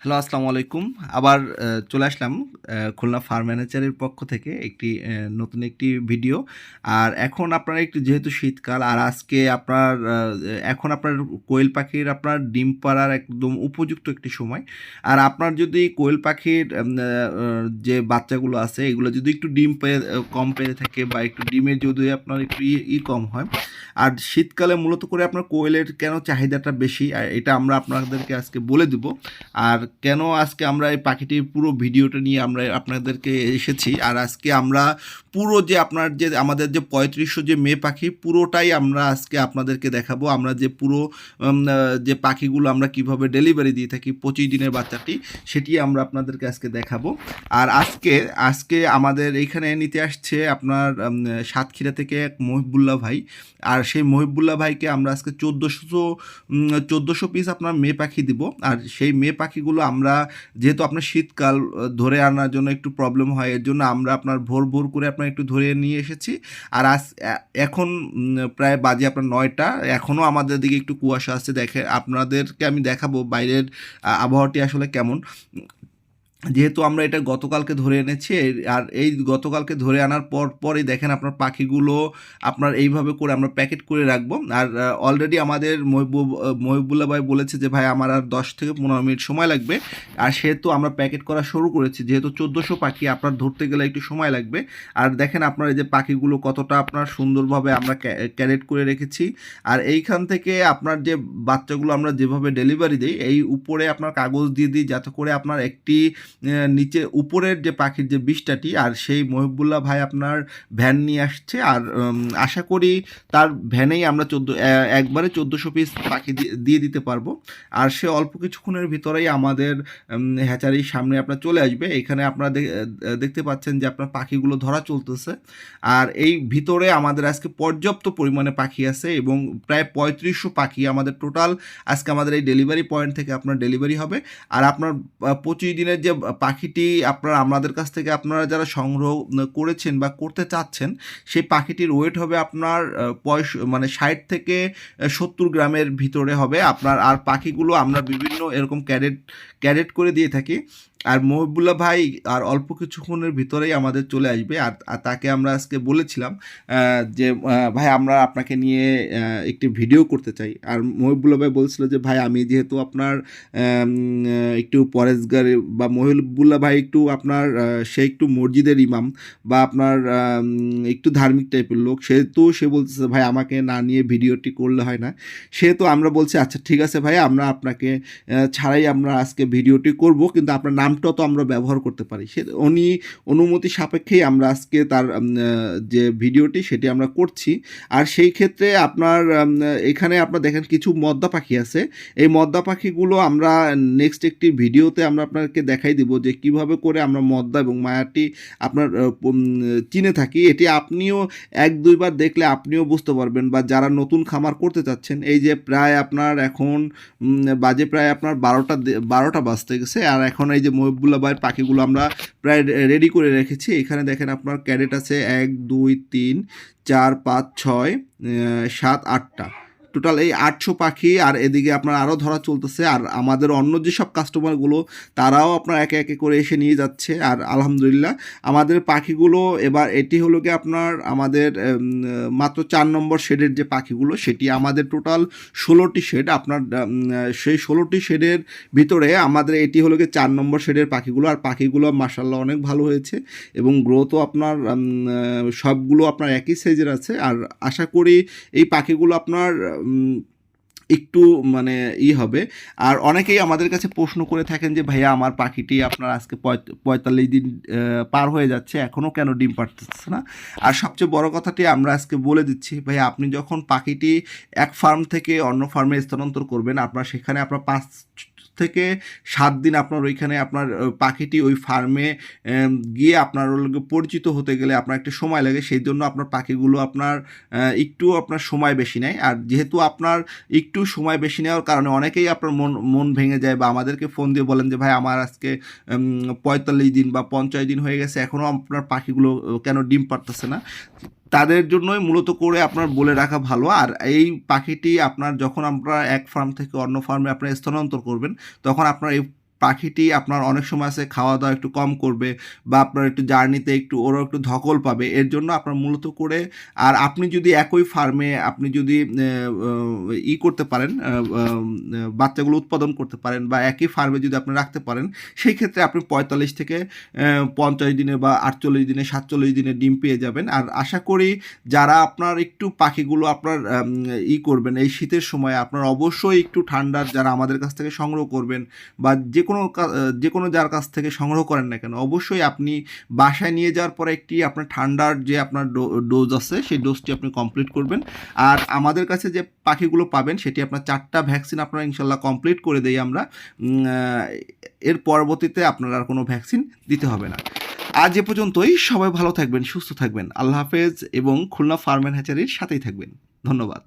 Hello, আসসালামু আলাইকুম। আবার চলে আসলাম খুলনা ফার্ম ম্যানেজারের পক্ষ থেকে একটি নতুন একটি ভিডিও। আর এখন আপনার একটু, যেহেতু শীতকাল, আর আজকে আপনার এখন আপনার কোয়েল পাখির, আপনার ডিম পাড়ার একদম উপযুক্ত একটি সময়। আর আপনার যদি কোয়েল পাখির যে বাচ্চাগুলো আছে, এগুলো যদি একটু ডিম পেয়ে, কম পেয়ে থাকে বা একটু ডিমের যদি আপনার একটু ই কম হয়, আর শীতকালে মূলত করে আপনার কোয়েলের কেন চাহিদাটা বেশি আর এটা আমরা আপনাদেরকে আজকে বলে দিব। আর কেন আজকে আমরা এই পাখিটির পুরো ভিডিওটা নিয়ে আমরা আপনাদেরকে এসেছি? আর আজকে আমরা পুরো যে আপনার যে, আমাদের যে পঁয়ত্রিশশো যে মেয়ে পাখি, পুরোটাই আমরা আজকে আপনাদেরকে দেখাবো। আমরা যে পুরো যে পাখিগুলো আমরা কীভাবে ডেলিভারি দিয়ে থাকি পঁচিশ দিনের বাচ্চাটি, সেটি আমরা আপনাদেরকে আজকে দেখাবো। আর আজকে আজকে আমাদের এইখানে নিতে আসছে আপনার সাতক্ষীরা থেকে এক মহিবুল্লাহ ভাই। আর সেই মহিবুল্লাহ ভাইকে আমরা আজকে চোদ্দোশো চোদ্দোশো পিস আপনার মেয়ে পাখি দিব। আর সেই মেয়ে পাখিগুলো আমরা, যেহেতু আপনার শীতকাল ধরে আনার জন্য একটু প্রবলেম হয়, এর জন্য আমরা আপনার ভোর ভোর করে আপনার একটু ধরে নিয়ে এসেছি। আর আজ এখন প্রায় বাজে আপনার নয়টা এখনও আমাদের দিকে একটু কুয়াশা আসছে, দেখে আপনাদেরকে আমি দেখাবো বাইরের আবহাওয়াটি আসলে কেমন। যেহেতু আমরা এটা গতকালকে ধরে এনেছি আর এই গতকালকে ধরে আনার পর পরই দেখেন আপনার পাখিগুলো আপনার এইভাবে করে আমরা প্যাকেট করে রাখব। আর অলরেডি আমাদের মহিবুব আহ, ভাই বলেছে যে ভাই আমার আর দশ থেকে পনেরো মিনিট সময় লাগবে। আর সেহেতু আমরা প্যাকেট করা শুরু করেছি যেহেতু চোদ্দোশো পাখি আপনার ধরতে গেলে একটু সময় লাগবে। আর দেখেন আপনার এই যে পাখিগুলো কতটা আপনার সুন্দরভাবে আমরা ক্যারেট করে রেখেছি। আর এইখান থেকে আপনার যে বাচ্চাগুলো আমরা যেভাবে ডেলিভারি দিই এই উপরে আপনার কাগজ দিয়ে দিই যাতে করে আপনার একটি নিচে উপরের যে পাখির যে বিষ্টাটি, আর সেই মহিবুল্লাহ ভাই আপনার ভ্যান নিয়ে আসছে। আর আশা করি তার ভ্যানেই আমরা চোদ্দ একবারে চোদ্দোশো পিস পাখি দিয়ে- দিতে পারব। আর সে অল্প কিছুক্ষণের ভিতরেই আমাদের হ্যাচারির সামনে আপনার চলে আসবে। এখানে আপনারা দেখতে পাচ্ছেন যে আপনার পাখিগুলো ধরা চলতেছে। আর এই ভিতরে আমাদের আজকে পর্যাপ্ত পরিমাণে পাখি আছে এবং প্রায় পঁয়ত্রিশশো পাখি আমাদের টোটাল আজকে আমাদের এই ডেলিভারি পয়েন্ট থেকে আপনার ডেলিভারি হবে। আর আপনার পঁচিশ দিনের যে পাখিটি আপনার, আমাদের কাছ থেকে আপনারা যারা সংগ্রহ করেছেন বা করতে চাচ্ছেন, সেই পাখিটির ওয়েট হবে আপনার পয়স মানে ষাট থেকে সত্তর গ্রামের ভিতরে হবে। আপনার, আর পাখিগুলো আমরা বিভিন্ন এরকম ক্যারেট ক্যারেট করে দিয়ে থাকি। আর মহিবুল্লাহ ভাই আর অল্প কিছুক্ষণের ভিতরেই আমাদের চলে আসবে। আর তাকে আমরা আজকে বলেছিলাম যে ভাই আমরা আপনাকে নিয়ে একটি ভিডিও করতে চাই। আর মহিবুল্লাহ ভাই বলছিল যে, ভাই, আমি যেহেতু আপনার একটু পরেশগার বা মহিবুল্লাহ ভাই একটু আপনার সে একটু মসজিদের ইমাম বা আপনার একটু ধার্মিক টাইপের লোক, সেহেতু সে বলতেছে, ভাই, আমাকে না নিয়ে ভিডিওটি করলে হয় না। সেহেতু আমরা বলছি আচ্ছা ঠিক আছে ভাই, আমরা আপনাকে ছাড়াই আমরা আজকে ভিডিওটি করব, কিন্তু আপনার নামটাও তো আমরা ব্যবহার করতে পারি। সে উনি অনুমতি সাপেক্ষেই আমরা আজকে তার যে ভিডিওটি সেটি আমরা করছি। আর সেই ক্ষেত্রে আপনার এখানে আপনার দেখেন কিছু মদ্দা পাখি আছে। এই মদ্দা পাখিগুলো আমরা নেক্সট একটি ভিডিওতে আমরা আপনাকে দেখাই দিব যে কীভাবে করে আমরা মদ্দা এবং মায়াটি আপনার চিনে থাকি। এটি আপনিও এক দুইবার দেখলে আপনিও বুঝতে পারবেন বা যারা নতুন খামার করতে চাচ্ছেন, এই যে প্রায় আপনার এখন বাজে প্রায় আপনার বারোটা বারোটা বাজতে গেছে। আর এখন এই যে মহিবুল্লাহ ভাইয়ের পাখিগুলো আমরা প্রায় রেডি করে রেখেছি। এখানে দেখেন আপনার ক্যারেট আছে এক, দুই, তিন, চার, পাঁচ, ছয় সাত, আটটা। টোটাল এই আটশো পাখি, আর এদিকে আপনার আরও ধরা চলতেছে, আর আমাদের অন্য যেসব কাস্টমারগুলো তারাও আপনার একে একে করে এসে নিয়ে যাচ্ছে, আর আলহামদুলিল্লাহ আমাদের পাখিগুলো, এবার এটি হলো কি আপনার আমাদের মাত্র চার নম্বর শেডের যে পাখিগুলো, সেটি আমাদের টোটাল ষোলোটি শেড আপনার সেই ষোলোটি শেডের ভিতরে আমাদের এটি হলো কি চার নম্বর শেডের পাখিগুলো, আর পাখিগুলো মার্শাল্লাহ অনেক ভালো হয়েছে, এবং গ্রোথও আপনার সবগুলো আপনার একই সাইজের আছে, আর আশা করি এই পাখিগুলো আপনার mm, একটু মানে ই হবে। আর অনেকেই আমাদের কাছে প্রশ্ন করে থাকেন যে, ভাইয়া, আমার পাখিটি আপনার আজকে পঁয়ত- পঁয়তাল্লিশ দিন পার হয়ে যাচ্ছে এখনও কেন ডিম পারতেছে না? আর সবচেয়ে বড় কথাটি আমরা আজকে বলে দিচ্ছি, ভাইয়া, আপনি যখন পাখিটি এক ফার্ম থেকে অন্য ফার্মে স্থানান্তর করবেন, আপনার সেখানে আপনার পাঁচ থেকে সাত দিন আপনার ওইখানে আপনার পাখিটি ওই ফার্মে গিয়ে আপনার পরিচিত হতে গেলে আপনার একটা সময় লাগে, সেই জন্য আপনার পাখিগুলো আপনার একটু আপনার সময় বেশি নেয়। আর যেহেতু আপনার একটু সময় বেশি নেওয়ার কারণে অনেকেই আপনার মন মন ভেঙে যায় বা আমাদেরকে ফোন দিয়ে বলেন যে, ভাই, আমার আজকে পঁয়তাল্লিশ দিন বা পঞ্চাশ দিন হয়ে গেছে এখনও আপনার পাখিগুলো কেন ডিম পারতেছে না? তাদের জন্যই মূলত করে আপনার বলে রাখা ভালো। আর এই পাখিটি আপনার যখন আপনারা এক ফার্ম থেকে অন্য ফার্মে আপনারা স্থানান্তর করবেন, তখন আপনার এই পাখিটি আপনার অনেক সময় আছে খাওয়া দাওয়া একটু কম করবে বা আপনার একটু জার্নিতে একটু ওরা একটু ধকল পাবে। এর জন্য আপনার মূলত করে, আর আপনি যদি একই ফার্মে আপনি যদি ই করতে পারেন বাচ্চাগুলো উৎপাদন করতে পারেন বা একই ফার্মে যদি আপনি রাখতে পারেন, সেই ক্ষেত্রে আপনি পঁয়তাল্লিশ থেকে পঞ্চাশ দিনে বা আটচল্লিশ দিনে, সাতচল্লিশ দিনে ডিম পেয়ে যাবেন। আর আশা করি যারা আপনার একটু পাখিগুলো আপনার ই করবেন, এই শীতের সময় আপনার অবশ্যই একটু ঠান্ডার যারা আমাদের কাছ থেকে সংগ্রহ করবেন বা যে কোনো যে কোনো যার কাছ থেকে সংগ্রহ করেন না কেন, অবশ্যই আপনি বাসায় নিয়ে যাওয়ার পরে একটি আপনার ঠান্ডার যে আপনার ডোজ আছে, সেই ডোজটি আপনি কমপ্লিট করবেন। আর আমাদের কাছে যে পাখিগুলো পাবেন, সেটি আপনার চারটা ভ্যাকসিন আপনারা ইনশাল্লাহ কমপ্লিট করে দেই আমরা। এর পরবর্তীতে আপনার আর কোনো ভ্যাকসিন দিতে হবে না। আজ এ পর্যন্তই, সবাই ভালো থাকবেন, সুস্থ থাকবেন। আল্লাহ হাফেজ এবং খুলনা ফার্ম অ্যান্ড হ্যাচারির সাথেই থাকবেন। ধন্যবাদ।